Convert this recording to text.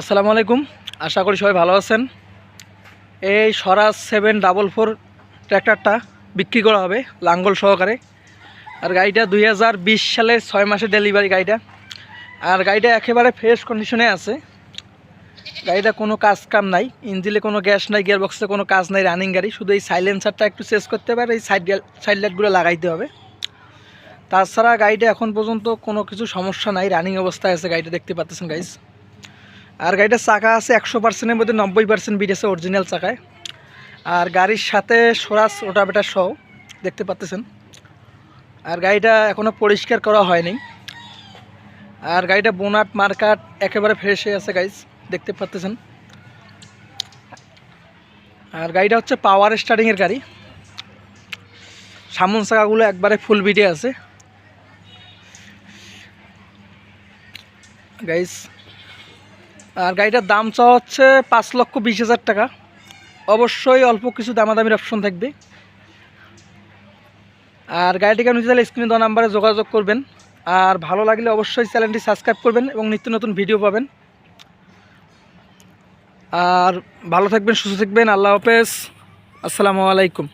আসসালামু আলাইকুম। আশা করি সবাই ভালো আছেন। এই স্বরাজ সেভেন ডাবল ফোর ট্র্যাক্টরটা বিক্রি করা হবে লাঙ্গল সহকারে। আর গাড়িটা দুই হাজার বিশ সালের ছয় মাসের ডেলিভারি গাড়িটা। আর গাড়িটা একেবারে ফ্রেশ কন্ডিশনে আছে। গাড়িটা কোনো কাজ কাম নাই ইঞ্জিলে কোনো গ্যাস নাই গিয়ার বক্সে কোনো কাজ নাই রানিং গাড়ি। শুধু এই সাইলেন্সারটা একটু চেঞ্জ করতে আর এই সাইড সাইড লাইটগুলো লাগাইতে হবে। তাছাড়া গাড়িটা এখন পর্যন্ত কোনো কিছু সমস্যা নাই রানিং অবস্থায় আছে, গাড়িটা দেখতে পাচ্ছেন গাইজ আর গাড়িটার চাকা আছে একশো পার্সেন্টের মধ্যে নব্বই পার্সেন্ট বিট আছে অরিজিনাল চাকায়। আর গাড়ির সাথে সরাস ওটাবেটার সহ, দেখতে পাচ্ছেন আর গাড়িটা এখনও পরিষ্কার করা হয়নি। আর গাড়িটা বোনাট মার্কাট একেবারে ফ্রেশ হয়ে আছে গাইজ দেখতে পাচ্ছেন আর গাড়িটা হচ্ছে পাওয়ার স্টার্টিংয়ের গাড়ি। সামন চাকাগুলো একবারে ফুল বিটে আছে। গাইজ আর গাড়িটার দাম চাওয়া হচ্ছে পাঁচ লক্ষ বিশ হাজার টাকা। অবশ্যই অল্প কিছু দামাদামির অপশন থাকবে। আর গাড়িটিকে আপনি তাহলে স্ক্রিনে দেওয়া নাম্বারে যোগাযোগ করবেন। আর ভালো লাগলে অবশ্যই চ্যানেলটি সাবস্ক্রাইব করবেন এবং নিত্য নতুন ভিডিও পাবেন। আর ভালো থাকবেন, সুস্থ থাকবেন। আল্লাহ হাফেজ। আসসালামু আলাইকুম।